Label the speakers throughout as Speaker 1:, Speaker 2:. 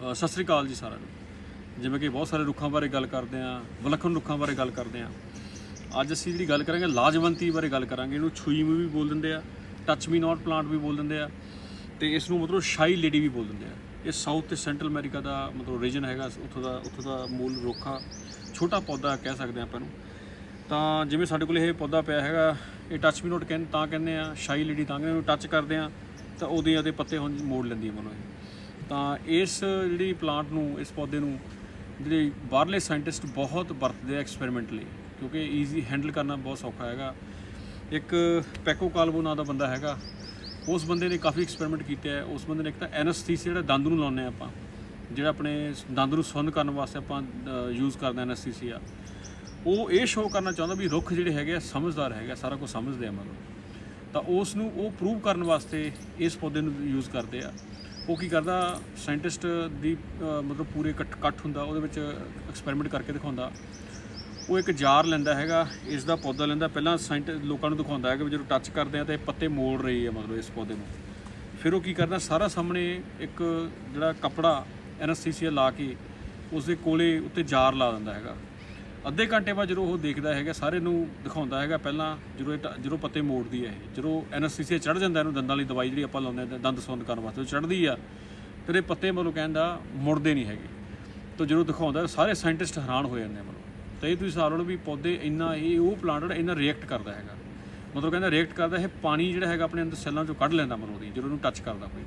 Speaker 1: ਸਤਿ ਸ੍ਰੀ ਅਕਾਲ ਜੀ ਸਾਰਿਆਂ ਨੂੰ। ਜਿਵੇਂ ਕਿ ਬਹੁਤ ਸਾਰੇ ਰੁੱਖਾਂ ਬਾਰੇ ਗੱਲ ਕਰਦੇ ਆਂ ਵਿਲੱਖਣ ਰੁੱਖਾਂ ਬਾਰੇ ਗੱਲ ਕਰਦੇ ਆਂ ਅੱਜ ਅਸੀਂ ਜਿਹੜੀ ਗੱਲ ਕਰਾਂਗੇ, ਲਾਜਵੰਤੀ ਬਾਰੇ ਗੱਲ ਕਰਾਂਗੇ। ਇਹਨੂੰ ਛੂਈਮ ਵੀ ਬੋਲ ਦਿੰਦੇ ਆ ਟੱਚ ਮੀ ਨਾਟ ਪਲਾਂਟ ਵੀ ਬੋਲ ਦਿੰਦੇ ਆ, ਤੇ ਇਸ ਨੂੰ ਮਤਲਬ ਸ਼ਾਈ ਲੇਡੀ ਵੀ ਬੋਲ ਦਿੰਦੇ ਆ। ਇਹ ਸਾਊਥ ਤੇ ਸੈਂਟਰਲ ਅਮਰੀਕਾ ਦਾ ਮਤਲਬ ਰੀਜਨ ਹੈਗਾ, ਉੱਥੋਂ ਦਾ ਉੱਥੋਂ ਦਾ ਮੂਲ ਰੁੱਖ ਆ ਛੋਟਾ ਪੌਦਾ ਕਹਿ ਸਕਦੇ ਆ ਆਪਾਂ ਨੂੰ ਤਾਂ ਜਿਵੇਂ ਸਾਡੇ ਕੋਲ ਇਹ ਪੌਦਾ ਪਿਆ ਹੈਗਾ, ਇਹ ਟੱਚ ਮੀ ਨੋਟ ਕਹਿੰਦੇ ਤਾਂ ਕਹਿੰਦੇ ਆ ਸ਼ਾਈ ਲੇਡੀ ਤਾਂ ਕਹਿੰਦੇ ਇਹਨੂੰ ਟੱਚ ਕਰਦੇ ਆ, ਤਾਂ ਉਹਦੇ ਉਹਦੇ ਪੱਤੇ ਹੁਣ ਮੋੜ ਲੈਂਦੀ ਆ ਮਨੋਂ ਇਹ। ਤਾਂ ਇਸ ਜਿਹੜੀ ਪਲਾਂਟ ਨੂੰ, ਇਸ ਪੌਦੇ ਨੂੰ ਜਿਹੜੇ ਬਾਹਰਲੇ ਸਾਇੰਟਿਸਟ ਬਹੁਤ ਵਰਤਦੇ ਆ ਐਕਸਪੈਰੀਮੈਂਟ ਲਈ, ਕਿਉਂਕਿ ਈਜ਼ੀ ਹੈਂਡਲ ਕਰਨਾ ਬਹੁਤ ਸੌਖਾ ਹੈਗਾ। ਇੱਕ ਪੈਕੋ ਕਾਲਵੋ ਨਾਂ ਦਾ ਬੰਦਾ ਹੈਗਾ, ਉਸ ਬੰਦੇ ਨੇ ਕਾਫੀ ਐਕਸਪੈਰੀਮੈਂਟ ਕੀਤੇ ਆ। ਉਸ ਬੰਦੇ ਨੇ ਇੱਕ ਤਾਂ ਐਨਸਥੀਸੀਆ ਜਿਹੜਾ ਦੰਦ ਨੂੰ ਲਾਉਂਦੇ ਆ ਆਪਾਂ, ਜਿਹੜਾ ਆਪਣੇ ਦੰਦ ਨੂੰ ਸੁੰਨ ਕਰਨ ਵਾਸਤੇ ਆਪਾਂ ਯੂਜ਼ ਕਰਦੇ ਆ ਐਨਸਥੀਸੀਆ ਉਹ ਇਹ ਸ਼ੋਅ ਕਰਨਾ ਚਾਹੁੰਦਾ ਵੀ ਰੁੱਖ ਜਿਹੜੇ ਹੈਗੇ ਆ, ਸਮਝਦਾਰ ਹੈਗਾ ਸਾਰਾ ਕੁਝ ਸਮਝਦੇ ਆ ਮਤਲਬ। ਤਾਂ ਉਸ ਨੂੰ ਉਹ ਪ੍ਰੂਵ ਕਰਨ ਵਾਸਤੇ ਇਸ ਪੌਦੇ ਨੂੰ ਯੂਜ਼ ਕਰਦੇ ਆ। ਉਹ ਕੀ ਕਰਦਾ ਸਾਇੰਟਿਸਟ ਦੀ ਮਤਲਬ ਪੂਰੇ ਇਕੱਠ ਕੱਟ ਹੁੰਦਾ, ਉਹਦੇ ਵਿੱਚ ਐਕਸਪੈਰੀਮੈਂਟ ਕਰਕੇ ਦਿਖਾਉਂਦਾ। ਉਹ ਇੱਕ ਜਾਰ ਲੈਂਦਾ ਹੈਗਾ ਇਸ ਦਾ ਪੌਦਾ ਲੈਂਦਾ। ਪਹਿਲਾਂ ਸਾਇੰਟ ਲੋਕਾਂ ਨੂੰ ਦਿਖਾਉਂਦਾ ਹੈ ਕਿ ਵੀ ਜਦੋਂ ਟੱਚ ਕਰਦੇ ਆ ਤਾਂ ਇਹ ਪੱਤੇ ਮੋੜ ਰਹੀ ਹੈ, ਮਤਲਬ ਇਸ ਪੌਦੇ ਨੂੰ। ਫਿਰ ਉਹ ਕੀ ਕਰਦਾ, ਸਾਰਾ ਸਾਹਮਣੇ ਇੱਕ ਜਿਹੜਾ ਕਪੜਾ ਐਨਸਥੀਸੀਆ ਲਾ ਕੇ ਉਸ ਦੇ ਕੋਲੇ ਉੱਤੇ ਜਾਰ ਲਾ ਦਿੰਦਾ ਹੈਗਾ। ਅੱਧੇ ਘੰਟੇ ਬਾਅਦ ਜਦੋਂ ਉਹ ਦੇਖਦਾ ਹੈਗਾ, ਸਾਰੇ ਨੂੰ ਦਿਖਾਉਂਦਾ ਹੈਗਾ, ਪਹਿਲਾਂ ਜਦੋਂ ਇਹ ਟ- ਜਦੋਂ ਪੱਤੇ ਮੋੜਦੀ ਹੈ ਇਹ, ਜਦੋਂ ਐਨਸਥੀਸੀਆ ਚੜ ਜਾਂਦਾ ਇਹਨੂੰ ਦੰਦਾਂ ਵਾਲੀ ਦਵਾਈ ਜਿਹੜੀ ਆਪਾਂ ਲਾਉਂਦੇ ਆ ਦੰਦ ਸੁੰਦ ਕਰਨ ਵਾਸਤੇ, ਉਹ ਚੜਦੀ ਆ ਤੇ ਇਹਦੇ ਪੱਤੇ ਮਤਲਬ ਕਹਿੰਦਾ ਮੁੜਦੇ ਨਹੀਂ ਹੈਗੇ। ਤਾਂ ਜਦੋਂ ਦਿਖਾਉਂਦਾ, ਸਾਰੇ ਸਾਇੰਟਿਸਟ ਹੈਰਾਨ ਹੋ ਜਾਂਦੇ ਮਤਲਬ। ਤਾਂ ਇਹ ਤੁਸੀਂ ਹਿਸਾਬ ਲਓ ਵੀ ਪੌਦੇ ਇੰਨਾ, ਇਹ ਉਹ ਪਲਾਂਟ ਜਿਹੜਾ ਇੰਨਾ ਰਿਐਕਟ ਕਰਦਾ ਹੈਗਾ। ਮਤਲਬ ਕਹਿੰਦਾ ਰਿਐਕਟ ਕਰਦਾ, ਇਹ ਪਾਣੀ ਜਿਹੜਾ ਹੈਗਾ ਆਪਣੇ ਅੰਦਰ ਸੈੱਲਾਂ ਚੋਂ ਕੱਢ ਲੈਂਦਾ ਮਤਲਬ ਜਦੋਂ ਉਹਨੂੰ ਟੱਚ ਕਰਦਾ ਕੋਈ।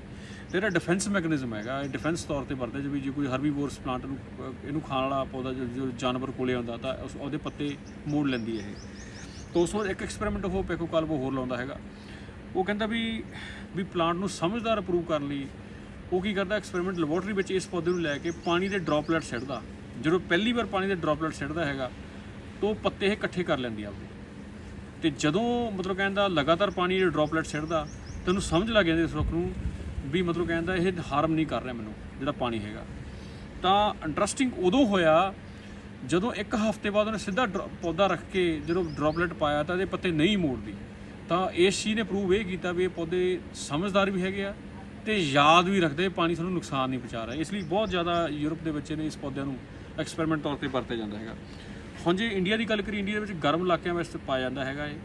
Speaker 1: ਤੇ ਇਹਦਾ ਡਿਫੈਂਸ ਮੈਕੈਨਿਜ਼ਮ ਹੈਗਾ, ਇਹ ਡਿਫੈਂਸ ਤੌਰ ਤੇ ਵਰਤਦੇ ਜਿਵੇਂ ਜੇ ਕੋਈ ਹਰਬੀਵੋਰਸ ਪਲਾਂਟ ਨੂੰ ਇਹਨੂੰ ਖਾਣ ਵਾਲਾ ਪੌਦਾ, ਜੋ ਜਾਨਵਰ ਕੋਲੇ ਆਉਂਦਾ, ਤਾਂ ਉਸ- ਉਹਦੇ ਪੱਤੇ ਮੋੜ ਲੈਂਦੀ ਹੈ ਇਹ। ਤਾਂ ਉਸ ਤੋਂ ਇੱਕ ਐਕਸਪੈਰੀਮੈਂਟ ਉਹ ਪੈਕੋ ਕਾਲਬੋ ਹੋਰ ਲਾਉਂਦਾ ਹੈਗਾ। ਉਹ ਕਹਿੰਦਾ ਵੀ ਵੀ ਪਲਾਂਟ ਨੂੰ ਸਮਝਦਾਰ ਅਪਰੂਵ ਕਰਨ ਲਈ ਉਹ ਕੀ ਕਰਦਾ ਐਕਸਪੈਰੀਮੈਂਟ ਲੈਬੋਰਟਰੀ ਵਿੱਚ ਇਸ ਪੌਦੇ ਨੂੰ ਲੈ ਕੇ ਪਾਣੀ ਦੇ ਡ੍ਰੌਪਲੇਟ ਸਿੱਟਦਾ। ਜਦੋਂ ਪਹਿਲੀ ਵਾਰ ਪਾਣੀ ਦੇ ਡ੍ਰੌਪਲੇਟ ਸਿੱਟਦਾ ਹੈਗਾ, ਤਾਂ ਉਹ ਪੱਤੇ ਇਹ ਇਕੱਠੇ ਕਰ ਲੈਂਦੀ ਆ ਆਪਦੇ। ਤੇ ਜਦੋਂ ਮਤਲਬ ਕਹਿੰਦਾ ਲਗਾਤਾਰ ਪਾਣੀ ਦੇ ਡ੍ਰੌਪਲੇਟ ਸਿੱਟਦਾ, ਤੈਨੂੰ ਸਮਝ ਲੱਗ ਜਾਂਦੀ ਇਸ ਰੁੱਖ ਨੂੰ ਵੀ ਮਤਲਬ ਕਹਿੰਦਾ ਇਹ ਹਾਰਮ ਨਹੀਂ ਕਰ ਰਿਹਾ ਮੈਨੂੰ, ਜਿਹੜਾ ਪਾਣੀ ਹੈਗਾ। ਤਾਂ ਇੰਟਰਸਟਿੰਗ ਉਦੋਂ ਹੋਇਆ ਜਦੋਂ ਇੱਕ ਹਫ਼ਤੇ ਬਾਅਦ ਉਹਨੇ ਸਿੱਧਾ ਡਰੋ- ਪੌਦਾ ਰੱਖ ਕੇ ਜਦੋਂ ਡ੍ਰੌਪਲੇਟ ਪਾਇਆ ਤਾਂ ਇਹਦੇ ਪੱਤੇ ਨਹੀਂ ਮੋੜਦੀ। ਤਾਂ ਇਸ ਚੀਜ਼ ਨੇ ਪ੍ਰੂਵ ਇਹ ਕੀਤਾ ਵੀ ਇਹ ਪੌਦੇ ਸਮਝਦਾਰ ਵੀ ਹੈਗੇ ਆ ਤੇ ਯਾਦ ਵੀ ਰੱਖਦੇ ਪਾਣੀ ਸਾਨੂੰ ਨੁਕਸਾਨ ਨਹੀਂ ਪਹੁੰਚਾ ਰਿਹਾ। ਇਸ ਲਈ ਬਹੁਤ ਜ਼ਿਆਦਾ ਯੂਰਪ ਦੇ ਬੱਚੇ ਨੇ ਇਸ ਪੌਦਿਆਂ ਨੂੰ ਐਕਸਪੈਰੀਮੈਂਟ ਤੌਰ ਤੇ ਵਰਤਿਆ ਜਾਂਦਾ ਹੈਗਾ। ਹੁਣ ਜੇ ਇੰਡੀਆ ਦੀ ਗੱਲ ਕਰੀ ਇੰਡੀਆ ਦੇ ਵਿੱਚ ਗਰਮ ਇਲਾਕਿਆਂ ਵਿੱਚ ਪਾਇਆ ਜਾਂਦਾ ਹੈਗਾ ਇਹ।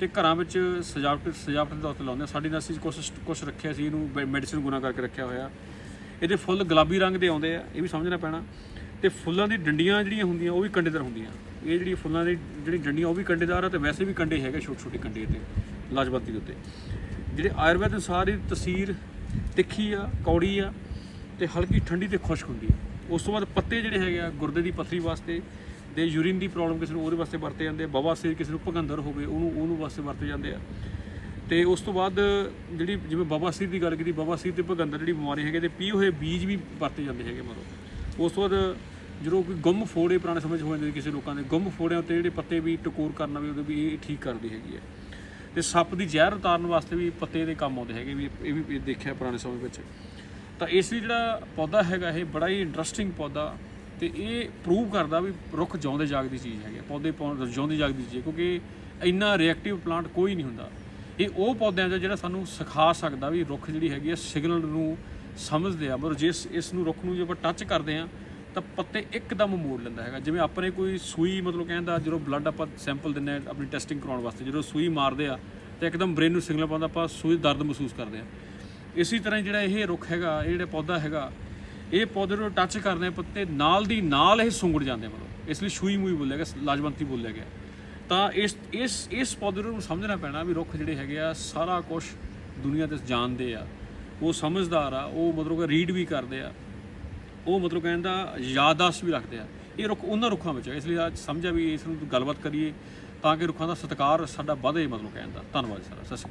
Speaker 1: ਤੇ ਘਰਾਂ ਵਿੱਚ ਸਜਾਵਟ ਸਜਾਵਟ ਦੇ ਤੌਰ ਤੇ ਲਾਉਂਦੇ ਆ। ਸਾਡੀ ਨਰਸਰੀ ਕੁਛ ਕੁਛ ਰੱਖਿਆ ਸੀ, ਇਹਨੂੰ ਮੈਡੀਸਿਨ ਗੁਣਾ ਕਰਕੇ ਰੱਖਿਆ ਹੋਇਆ। ਇਹਦੇ ਫੁੱਲ ਗੁਲਾਬੀ ਰੰਗ ਦੇ ਆਉਂਦੇ ਆ, ਇਹ ਵੀ ਸਮਝਣਾ ਪੈਣਾ। ਤੇ ਫੁੱਲਾਂ ਦੀ ਡੰਡੀਆਂ ਜਿਹੜੀਆਂ ਹੁੰਦੀਆਂ, ਉਹ ਵੀ ਕੰਡੇਦਾਰ ਹੁੰਦੀਆਂ। ਇਹ ਜਿਹੜੀ ਫੁੱਲਾਂ ਦੀ, ਜਿਹੜੀ ਡੰਡੀਆਂ, ਉਹ ਵੀ ਕੰਡੇਦਾਰ ਆ ਤੇ ਵੈਸੇ ਵੀ ਕੰਡੇ ਹੈਗੇ ਛੋਟੇ ਛੋਟੇ ਕੰਡੇ ਤੇ ਲਾਜਵੰਤੀ ਦੇ ਉੱਤੇ। ਜਿਹੜੇ ਆਯੁਰਵੈਦ ਅਨੁਸਾਰ ਇਹ ਤਸੀਰ ਤਿੱਖੀ ਆ, ਕੌੜੀ ਆ ਤੇ ਹਲਕੀ ਠੰਡੀ ਤੇ ਖੁਸ਼ਕ ਹੁੰਦੀ ਆ। ਉਸ ਤੋਂ ਬਾਅਦ ਪੱਤੇ ਜਿਹੜੇ ਹੈਗੇ ਆ, ਗੁਰਦੇ ਦੀ ਪੱਥਰੀ ਵਾਸਤੇ ਦੇ ਯੂਰਿਨ ਦੀ ਪ੍ਰੋਬਲਮ ਕਿਸੇ ਨੂੰ ਉਹਦੇ ਵਾਸਤੇ ਵਰਤੇ ਜਾਂਦੇ ਆ ਬਵਾਸੀਰ ਕਿਸੇ ਨੂੰ ਭਗੰਦਰ ਹੋਵੇ, ਉਹਨੂੰ ਉਹਨੂੰ ਵਾਸਤੇ ਵਰਤੇ ਜਾਂਦੇ ਆ। ਤੇ ਉਸ ਤੋਂ ਬਾਅਦ ਜਿਹੜੀ ਜਿਵੇਂ ਬਵਾਸੀਰ ਦੀ ਗੱਲ ਕੀਤੀ ਬਵਾਸੀਰ ਤੇ ਭਗੰਦਰ ਜਿਹੜੀ ਬਿਮਾਰੀ ਹੈਗੇ ਤੇ ਪੀ ਹੋਏ ਬੀਜ ਵੀ ਵਰਤੇ ਜਾਂਦੇ ਹੈਗੇ ਮਤਲਬ। ਉਸ ਤੋਂ ਬਾਅਦ ਜਦੋਂ ਕੋਈ ਗੁੰਮ ਫੋੜੇ ਪੁਰਾਣੇ ਸਮੇਂ 'ਚ ਹੋ ਜਾਂਦੇ ਕਿਸੇ ਲੋਕਾਂ ਦੇ, ਗੁੰਮ ਫੋੜਿਆਂ ਉੱਤੇ ਜਿਹੜੇ ਪੱਤੇ ਵੀ ਟਕੋਰ ਕਰਨਾ ਵੀ ਉਹਦੇ ਵੀ ਇਹ ਠੀਕ ਕਰਦੀ ਹੈਗੀ ਹੈ ਤੇ ਸੱਪ ਦੀ ਜ਼ਹਿਰ ਉਤਾਰਨ ਵਾਸਤੇ ਵੀ ਪੱਤੇ ਦੇ ਕੰਮ ਆਉਂਦੇ ਹੈਗੇ ਵੀ, ਇਹ ਵੀ ਦੇਖਿਆ ਪੁਰਾਣੇ ਸਮੇਂ ਵਿੱਚ। ਤਾਂ ਇਸ ਲਈ ਜਿਹੜਾ ਪੌਦਾ ਹੈਗਾ, ਇਹ ਬੜਾ ਹੀ ਇੰਟਰਸਟਿੰਗ ਪੌਦਾ ਤੇ ਇਹ ਪ੍ਰੂਵ ਕਰਦਾ ਵੀ ਰੁੱਖ ਜਿਉਂਦੇ ਜਾਗਦੀ ਚੀਜ਼ ਹੈਗੀ ਹੈ। ਪੌਦੇ ਪੌਂ- ਜਿਉਂਦੀ ਜਾਗਦੀ ਚੀਜ਼ ਕਿਉਂਕਿ ਇੰਨਾ ਰਿਐਕਟਿਵ ਪਲਾਂਟ ਕੋਈ ਨਹੀਂ ਹੁੰਦਾ ਇਹ ਉਹ ਪੌਦਿਆਂ ਦਾ ਜਿਹੜਾ ਸਾਨੂੰ ਸਿਖਾ ਸਕਦਾ ਵੀ ਰੁੱਖ ਜਿਹੜੀ ਹੈਗੀ ਹੈ ਸਿਗਨਲ ਨੂੰ ਸਮਝਦੇ ਆ, ਮਤਲਬ ਜਿਸ, ਇਸ ਨੂੰ ਰੁੱਖ ਨੂੰ ਜੇ ਆਪਾਂ ਟੱਚ ਕਰਦੇ ਆ ਤਾਂ ਪੱਤੇ ਇੱਕਦਮ ਮੋੜ ਲੈਂਦਾ ਹੈਗਾ ਜਿਵੇਂ ਆਪਣੇ ਕੋਈ ਸੂਈ ਮਤਲਬ ਕਹਿੰਦਾ ਜਦੋਂ ਬਲੱਡ ਆਪਾਂ ਸੈਂਪਲ ਦਿੰਦੇ ਆ ਆਪਣੀ ਟੈਸਟਿੰਗ ਕਰਾਉਣ ਵਾਸਤੇ, ਜਦੋਂ ਸੂਈ ਮਾਰਦੇ ਆ, ਤਾਂ ਇੱਕਦਮ ਬ੍ਰੇਨ ਨੂੰ ਸਿਗਨਲ ਪਾਉਂਦਾ, ਆਪਾਂ ਸੂਈ ਦਰਦ ਮਹਿਸੂਸ ਕਰਦੇ ਆ ਇਸੇ ਤਰ੍ਹਾਂ ਜਿਹੜਾ ਇਹ ਰੁੱਖ ਹੈਗਾ, ਇਹ ਜਿਹੜਾ ਪੌਦਾ ਹੈਗਾ ਇਹ ਪੌਦੇ ਨੂੰ ਟੱਚ ਕਰਦੇ ਪੱਤੇ ਨਾਲ ਦੀ ਨਾਲ ਇਹ ਸੁੰਗੜ ਜਾਂਦੇ ਮਤਲਬ। ਇਸ ਲਈ ਸੂਈ ਮੂਈ ਬੋਲਿਆ ਗਿਆ, ਲਾਜਵੰਤੀ ਬੋਲਿਆ ਗਿਆ। ਤਾਂ ਇਸ ਇਸ ਇਸ ਪੌਦੇ ਨੂੰ ਸਮਝਣਾ ਪੈਣਾ ਵੀ ਰੁੱਖ ਜਿਹੜੇ ਹੈਗੇ ਆ, ਸਾਰਾ ਕੁਝ ਦੁਨੀਆ ਤੇ ਜਾਣਦੇ ਆ। ਉਹ ਸਮਝਦਾਰ ਆ, ਉਹ ਮਤਲਬ ਕਿ ਰੀਡ ਵੀ ਕਰਦੇ ਆ। ਉਹ ਮਤਲਬ ਕਹਿੰਦਾ ਯਾਦਾਸ਼ਤ ਵੀ ਰੱਖਦੇ ਆ। ਇਹ ਰੁੱਖ ਉਹਨਾਂ ਰੁੱਖਾਂ ਵਿੱਚ ਇਸ ਲਈ ਅੱਜ ਸਮਝਿਆ ਵੀ ਇਸ ਨੂੰ ਗੱਲਬਾਤ ਕਰੀਏ ਤਾਂ ਕਿ ਰੁੱਖਾਂ ਦਾ ਸਤਿਕਾਰ ਸਾਡਾ ਵਧੇ ਮਤਲਬ ਕਹਿੰਦਾ ਧੰਨਵਾਦ ਸਾਰਾ, ਸਤਿ ਸ਼੍ਰੀ ਅਕਾਲ।